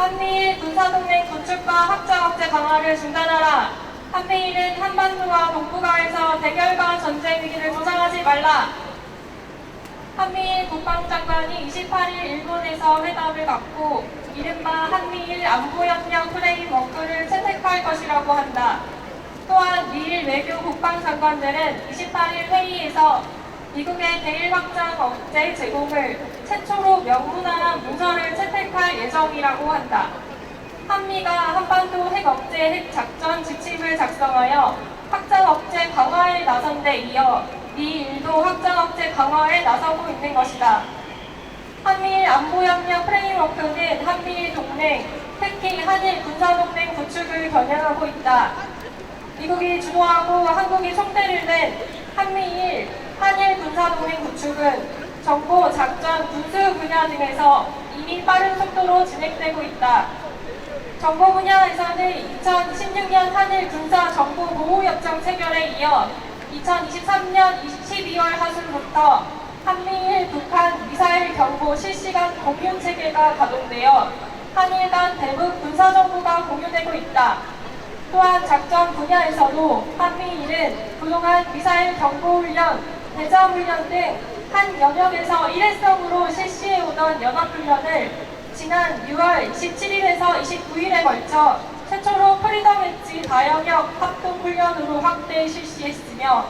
한미일 군사동맹 구축과 확장 억제 강화를 중단하라. 한미일은 한반도와 동북아에서 대결과 전쟁 위기를 조장하지 말라. 한미일 국방장관이 28일 일본에서 회담을 갖고 이른바 한미일 안보협력 프레임워크를 채택할 것이라고 한다. 또한 미일 외교 국방장관들은 28일 회의에서 미국의 대일 확장 억제 제공을 최초로 명문화한 문서를 채택할 예정이라고 한다. 한미가 한반도 핵 억제 핵 작전 지침을 작성하여 확장 억제 강화에 나선 데 이어 미일도 확장 억제 강화에 나서고 있는 것이다. 한미일 안보협력 프레임워크는 한미일 동맹, 특히 한일 군사동맹 구축을 겨냥하고 있다. 미국이 주도하고 한국이 총대를 낸 한미일, 한일 군사동맹 구축은 정보, 작전, 군수 분야 등에서 이미 빠른 속도로 진행되고 있다. 정보 분야에서는 2016년 한일 군사 정보 보호 협정 체결에 이어 2023년 12월 하순부터 한미일 북한 미사일 경보 실시간 공유 체계가 가동되어 한일 간 대북 군사 정보가 공유되고 있다. 또한 작전 분야에서도 한미일은 그동안 미사일 경보 훈련, 대자 훈련 등 한 영역에서 일회성으로 실시해 오던 연합훈련을 지난 6월 27일에서 29일에 걸쳐 최초로 프리덤 엣지 다영역 합동훈련으로 확대 실시했으며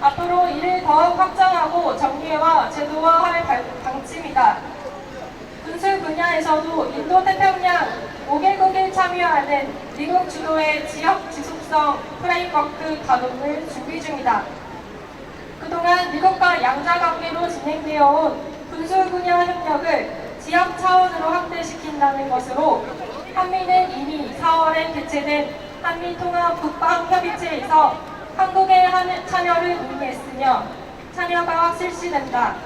앞으로 이를 더욱 확장하고 정리와 제도화할 발- 방침이다. 군수 분야에서도 인도 태평양 5개국이 참여하는 미국 주도의 지역 지속성 프레임워크 가동을 준비 중이다. 그동안 미국과 양자 관계로 진행되어 온 군수 분야 협력을 지역 차원으로 확대시킨다는 것으로 한미는 이미 4월에 개최된 한미통합 국방협의체에서 한국의 한- 참여를 논의했으며 참여가 실시된다.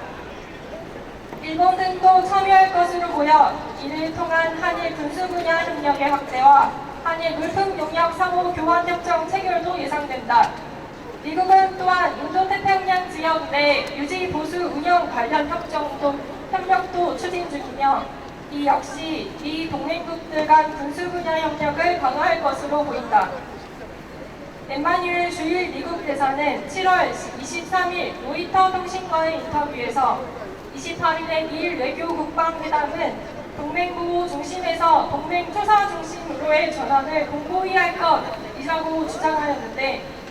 일본 등도 참여할 것으로 보여 이를 통한 한일 군수 분야 협력의 확대와 한일 물품 용역 상호 교환 협정 체결도 예상된다. 미국은 또한 인도태평양 지역 내 유지 보수 운영 관련 협정도 협력도 추진 중이며 이 역시 미 동맹국들 간 군수 분야 협력을 강화할 것으로 보인다. 엠마뉴엘 주일 미국 대사는 7월 23일 로이터 통신과의 인터뷰에서 28일의 미일 외교 국방회담은 동맹 보호 중심에서 동맹 투사 중심으로의 전환을 공고히 할 것이라고 주장하였는데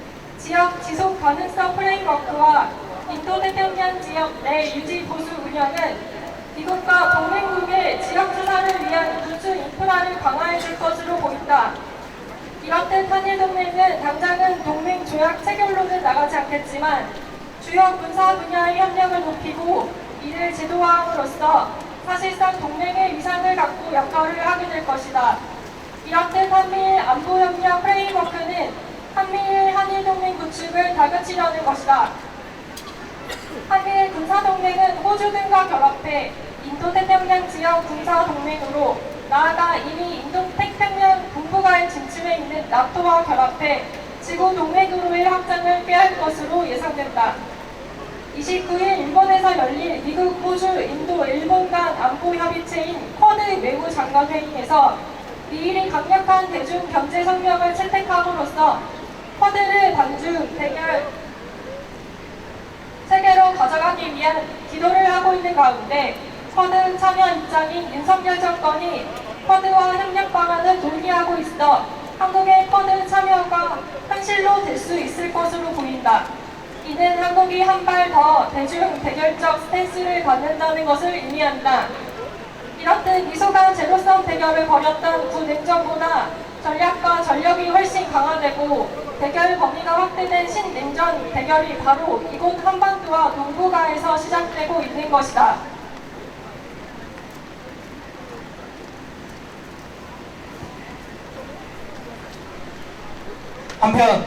지역 지속 가능성 프레임워크와 인도태평양 지역 내 유지 보수 운영은 미국과 동맹국의 지역 투사를 위한 군수 인프라를 강화해 줄 것으로 보인다. 이렇듯 한일 동맹은 당장은 동맹 조약 체결로는 나가지 않겠지만 주요 군사 분야의 협력을 높이고 이를 제도화함으로써 사실상 동맹의 위상을 갖고 역할을 하게 될 것이다. 이렇듯 한미일 안보협력 프레임워크는 한미일 한일 동맹 구축을 다그치려는 것이다. 한미일 군사동맹은 호주 등과 결합해 인도태평양 지역 군사동맹으로 나아가 이미 인도태평양 동북아에 진출해 있는 나토와 결합해 지구 동맹으로의 확장을 꾀할 것으로 예상된다. 29일 일본에서 열릴 미국, 호주, 인도, 일본 간 안보 협의체인 쿼드 외무 장관 회의에서 미일이 강력한 대중 경제 성명을 채택함으로써 쿼드를 단중 대결 세계로 가져가기 위한 기도를 하고 있는 가운데 쿼드 참여 입장인 윤석열 정권이 쿼드와 협력 방안을 논의하고 있어 한국의 쿼드 참여가 현실로 될 수 있을 것으로 보인다. 이는 한국이 한 발 더 대중 대결적 스탠스를 갖는다는 것을 의미한다. 이렇듯 미소간 제로섬 대결을 벌였던 구 냉전보다 전략과 전력이 훨씬 강화되고 대결 범위가 확대된 신냉전 대결이 바로 이곳 한반도와 동북아에서 시작되고 있는 것이다. 한편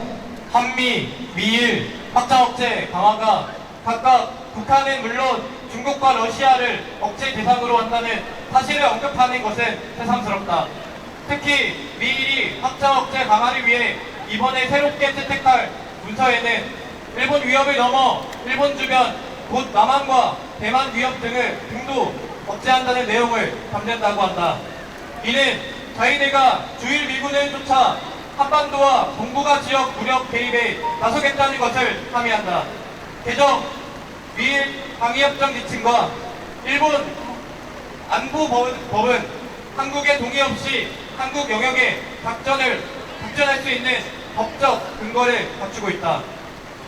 한미, 미일 확장 억제 강화가 각각 북한은 물론 중국과 러시아를 억제 대상으로 한다는 사실을 언급하는 것은 새삼스럽다. 특히 미일이 확장 억제 강화를 위해 이번에 새롭게 채택할 문서에는 일본 위협을 넘어 일본 주변 곧 남한과 대만 위협 등을 등도 억제한다는 내용을 담는다고 한다. 이는 자위대가 주일 미군을 쫓아 한반도와 동북아 지역 무력 개입에 나서겠다는 것을 함의한다. 개정 미일 방위협정 지침과 일본 안보법은 한국의 동의 없이 한국 영역에 작전을 작전할 수 있는 법적 근거를 갖추고 있다.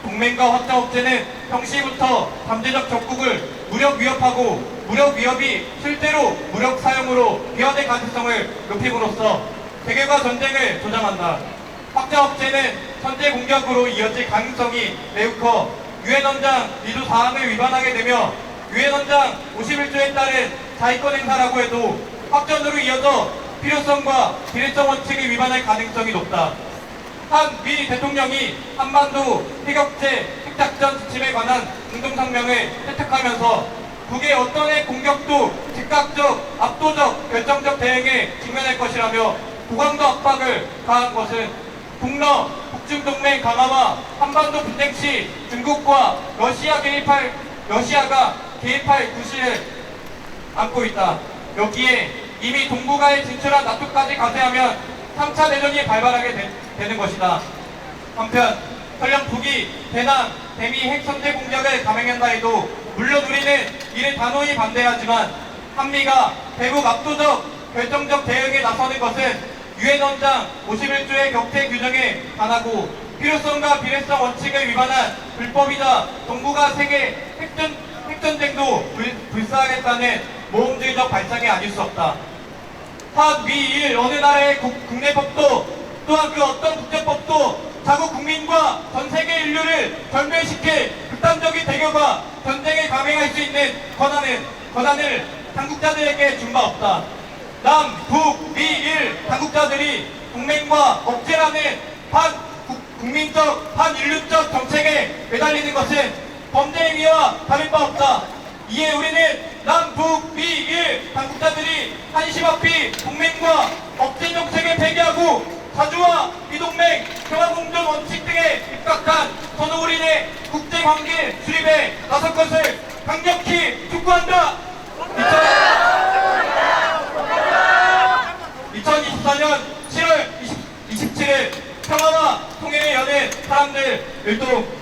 동맹과 확장업체는 평시부터 잠재적 적국을 무력 위협하고 무력 위협이 실제로 무력 사용으로 비화될 가능성을 높임으로써 대결과 전쟁을 조장한다. 확장업체는 선제 공격으로 이어질 가능성이 매우 커 유엔 원장 리조 사항을 위반하게 되며 유엔 원장 51조에 따른 자위권 행사라고 해도 확전으로 이어져 필요성과 비례성 원칙을 위반할 가능성이 높다. 한미 대통령이 한반도 핵역제 핵작전 지침에 관한 공동성명을 채택하면서 북의 어떤 핵 공격도 즉각적, 압도적, 결정적 대응에 직면할 것이라며 고강도 압박을 가한 것은 동러 북중 동맹 강화와 한반도 분쟁 시 중국과 러시아 개입할 러시아가 개입할 구실을 안고 있다. 여기에 이미 동북아에 진출한 나토까지 가세하면 3차 대전이 발발하게 되, 는 것이다. 한편 설령 북이 대남, 대미 핵 선제 공격을 감행한다 해도 물론 우리는 이를 단호히 반대하지만 한미가 대북 압도적 결정적 대응에 나서는 것은 유엔 원장 51조의 격퇴 규정에 반하고 필요성과 비례성 원칙을 위반한 불법이다 동북아 세계 핵전, 핵전쟁도 불, 불사하겠다는 모험주의적 발상이 아닐 수 없다. 한, 미, 일 어느 나라의 국, 국내법도 또한 그 어떤 국제법도 자국 국민과 전 세계 인류를 결멸시킬 극단적인 대결과 전쟁에 감행할 수 있는 권한은 권한을 당국자들에게 준 바 없다. 남, 북, 미, 일 당국자들이 동맹과 억제라는 반 국- 국민적, 반인류적 정책에 매달리는 것은 범죄 행위와 다를 바 없다. 이에 우리는 남, 북, 미, 일 당국자들이 한심 앞이 동맹과 억제 정책에 폐기하고 자주와 비동맹, 평화공존 원칙 등에 입각한 선우 우린의 국제관계 수립에 나설 것을 강력히 촉구한다. 2024년 7월 20, 27일 평화와 통일을 여는 사람들 일동